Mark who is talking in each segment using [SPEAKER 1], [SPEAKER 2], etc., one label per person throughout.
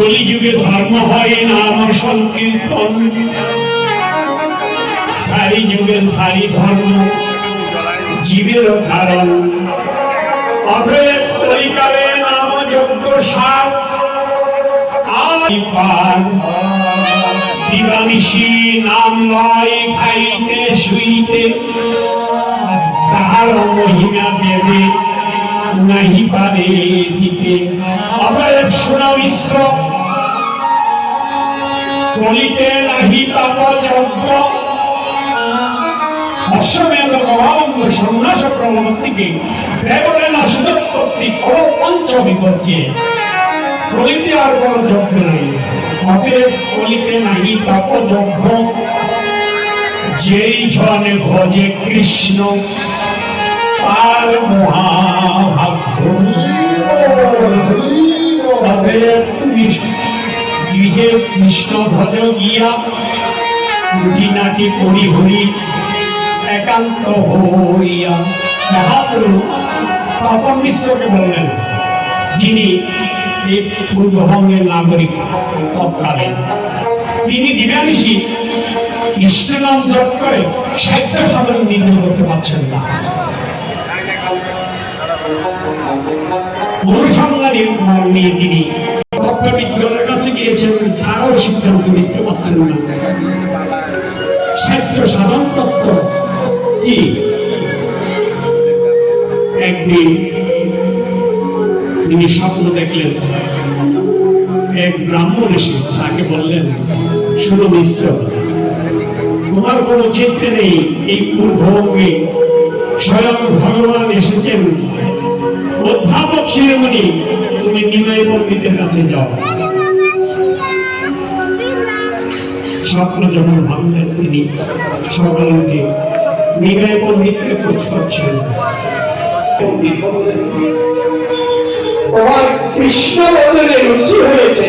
[SPEAKER 1] কলিযুগে ধর্ম হয় নাম সংকীর্তন। সারি যুগের সারি ধর্ম, জীবের কারণ। অতএব কলিকালে নাম যজ্ঞ সার নাম লয়, খাইতে, শুইতে, তাহার মহিমা দেবে, নাহি পারে দিতে। ঈশ্বর কলিতে নাহি তাপ যজ্ঞ। অশ্বমেধ প্রভাবঙ্গ সন্ন্যাস প্রবর্তিকে ব্যবহারে না সুদত্তপ্তি কর পঞ্চ বিপর্যে। কলিতে আর বড় যজ্ঞ নাই। অতএব কলিতে নাহি তাপ যজ্ঞ। যেই ভজে কৃষ্ণ, তার মহাভাগ্য। তুমি গৃহে কৃষ্ণ ভজ গিয়া পুঁটি নাটি পরি হরি একান্ত হইয়া। মহাপ্রভু তপন মিশ্রকে বললেন, যিনি এই পূর্ববঙ্গের নাগরিক তৎকালে, তিনি দিবানিশি কৃষ্ণ নাম জপ করে সাহিত্য সাধন নির্ণয় করতে পারছেন না। অনুসন্ধানের নিয়ে তিনি তিনি স্বপ্ন দেখলেন এক ব্রাহ্মণ এসে তাকে বললেন শুনো মিশ্র তোমার কোনো চিন্তা নেই, এই পূর্ববঙ্গে স্বয়ং ভগবান এসেছেন। অধ্যাপক শিরোমণি, তুমি নিমাই পণ্ডিতের কাছে যাও। স্বপ্ন যখন ভাঙলেন তিনি সকালে উঠে নিমাই পণ্ডিতকে খোঁজ বললেন, তোমার কৃষ্ণ বদলে রুচি হয়েছে।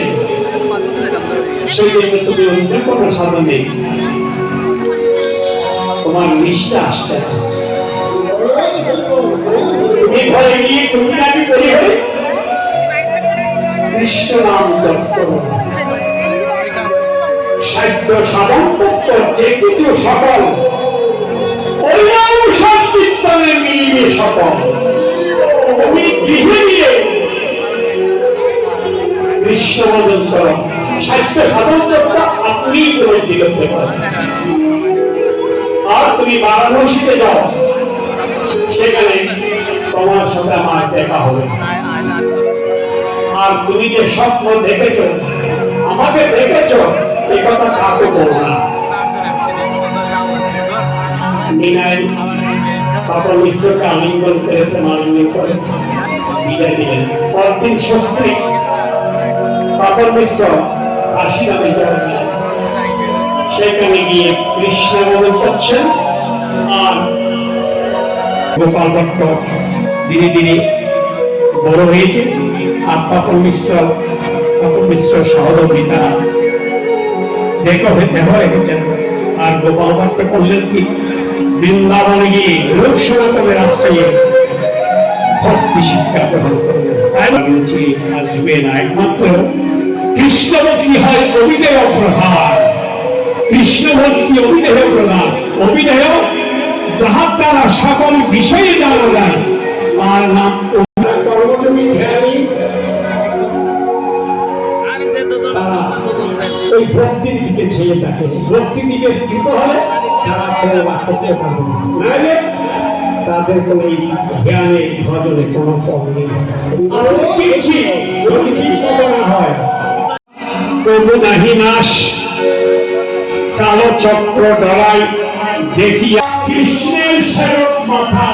[SPEAKER 1] সেই জন্য তুমি অন্য কোনো তোমার করি কৃষ্ণ নাম করো। সাহিত্য সাধন তত্ত্ব যে কিছু সকল অন্যান্য সংকীর্তনে মিলিয়ে সকল। তুমি গৃহে গিয়ে কৃষ্ণ ভজন সাহিত্য সাধন তত্ত্ব আপনি উপলব্ধি করতে আর তুমি বারাণসীতে যাও, সেখানে তোমার সাথে আমার দেখা হবে। আর তুমি যে স্বপ্ন দেখেছ, আমাকে দেখেছ কাকে বলব না। সেখানে গিয়ে কৃষ্ণ বদল করছেন আর গোপাল ভট্ট ধীরে ধীরে বড় হয়েছে আর তপন মিশ্র তপন মিশ্র সহযোগী তারা দেখো দেখো আর গোপাল ভট্ট করলেন কি, বৃন্দাবনে গিয়ে রূপ সনাতনের আশ্রয়ে ভক্তি শিক্ষা গ্রহণ একমাত্র প্রধান। প্রধান। যাহার দ্বারা সকল বিষয়ে জানা যায়, তার নাম ছেয়ে থাকে দিকে কৃত হলে তারা খেলা করতে পারবে না। তাদের কোনো এই জ্ঞানে, ভজনে কোনো কম নেই। হয় নাশ। কালো চক্র ডরাই দেখিয়া কৃষ্ণের সেরক মাথা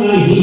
[SPEAKER 1] নাহি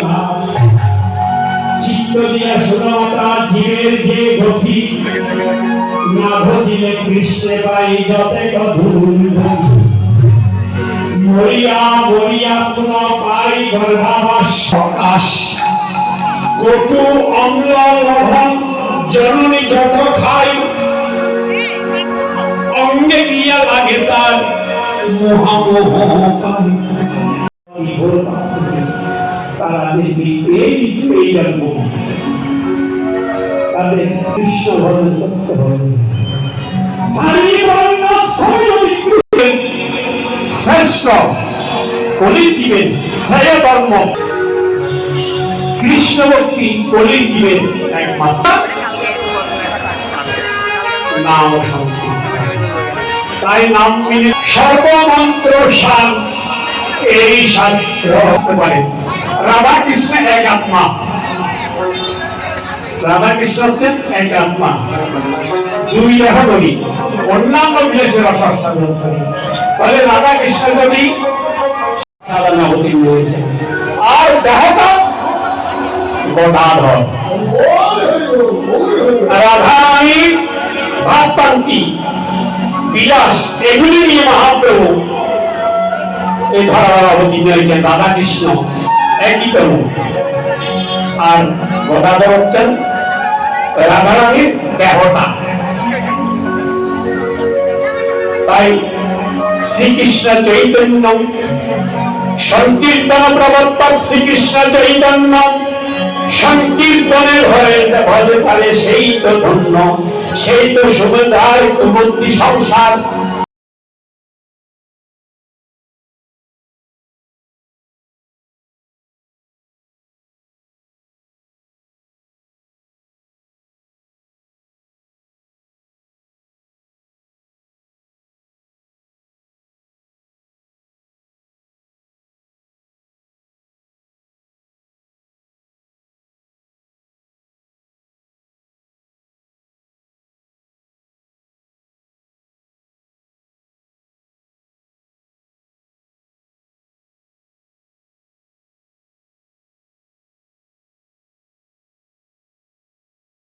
[SPEAKER 1] দিয়া সুরমতা জীবের যে গতি নাভ জীব হইলে কৃষ্ণে পাই যতে ধূল মরিয়া মরিয়া পুনঃ পাই গর্ভাবাস। প্রকাশ কটু অম্ল লবণ জননী যত খাই অঙ্গে গিয়া লাগে তার মহামোহ তারা দেখবি এই এই জন্ম সারি বর্ণ সৌরভী শ্রেষ্ঠ। কলি দিবেন কলি দিবেন একমাত্র। নাম তাই নাম মিলে সর্বমন্ত্র সার এই শাস্ত্র রাধা কৃষ্ণ এক আত্মা। রাধা কৃষ্ণ হচ্ছেন এক আত্মা। দুই দেহ বলি অন্যান্য বিশেষের অসাধন ফলে রাধা কৃষ্ণ যদি আর দেহটা গদাধর। রাধা রানী ভাবতান্তি বিলাস, এগুলি নিয়ে মহাপ্রভু এই ধরার অবতীর্ণ হয়েছেন। রাধা কৃষ্ণ একই তরু আর গদাধর হচ্ছেন তাই শ্রীকৃষ্ণ চৈতন্য, সংকীর্তন প্রবর্তক শ্রীকৃষ্ণ চৈতন্য, সংকীর্তনের ভয়ে ভজে পারে সেই তো ধন্য, সেই তো সুবিধার কুমন্ত্রী সংসার।